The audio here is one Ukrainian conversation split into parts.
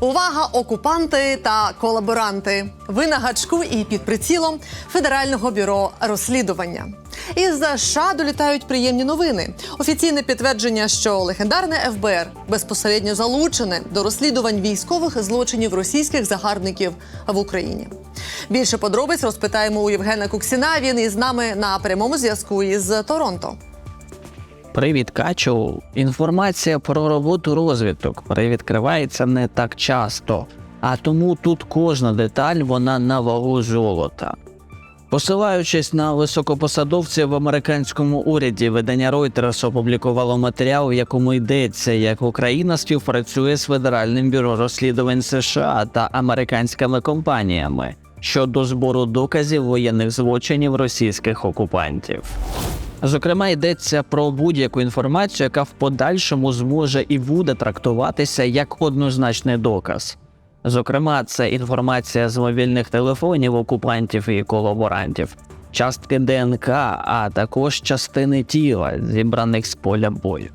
Увага, окупанти та колаборанти. Ви на гачку і під прицілом Федерального бюро розслідування. Із США долітають приємні новини. Офіційне підтвердження, що легендарне ФБР безпосередньо залучене до розслідувань військових злочинів російських загарбників в Україні. Більше подробиць розпитаємо у Євгена Куксіна. Він із нами на прямому зв'язку із Торонто. Привіт, Качу. Інформація про роботу розвідок перевідкривається не так часто, а тому тут кожна деталь вона на вагу золота. Посилаючись на високопосадовців в американському уряді, видання Reuters опублікувало матеріал, в якому йдеться, як Україна співпрацює з Федеральним бюро розслідувань США та американськими компаніями щодо збору доказів воєнних злочинів російських окупантів. Зокрема, йдеться про будь-яку інформацію, яка в подальшому зможе і буде трактуватися як однозначний доказ. Зокрема, це інформація з мобільних телефонів окупантів і колаборантів, частки ДНК, а також частини тіла, зібраних з поля бою.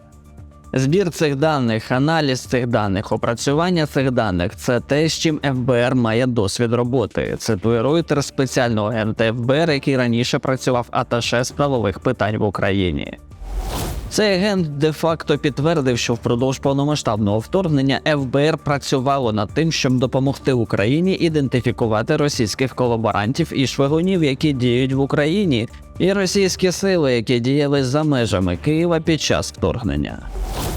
Збір цих даних, аналіз цих даних, опрацювання цих даних це те, з чим ФБР має досвід роботи. Цитує Reuters спеціального агента ФБР, який раніше працював аташе з правових питань в Україні. Цей агент де-факто підтвердив, що впродовж повномасштабного вторгнення ФБР працювало над тим, щоб допомогти Україні ідентифікувати російських колаборантів і шпигунів, які діють в Україні, і російські сили, які діяли за межами Києва під час вторгнення.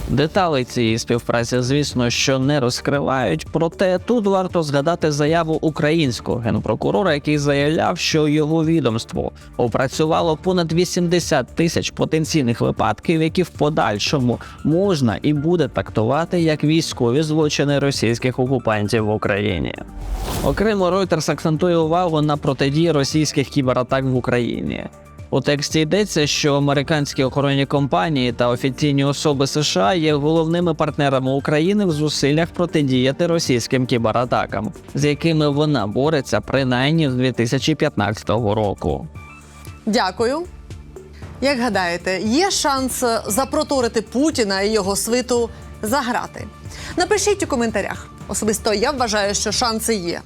Деталі цієї співпраці, звісно, що не розкривають, проте тут варто згадати заяву українського генпрокурора, який заявляв, що його відомство опрацювало понад 80 тисяч потенційних випадків, які в подальшому можна і буде трактувати як військові злочини російських окупантів в Україні. Окремо Reuters акцентує увагу на протидії російських кібератак в Україні. У тексті йдеться, що американські охоронні компанії та офіційні особи США є головними партнерами України в зусиллях протидіяти російським кібератакам, з якими вона бореться принаймні з 2015 року. Дякую. Як гадаєте, є шанс запроторити Путіна і його свиту заграти? Напишіть у коментарях. Особисто я вважаю, що шанси є.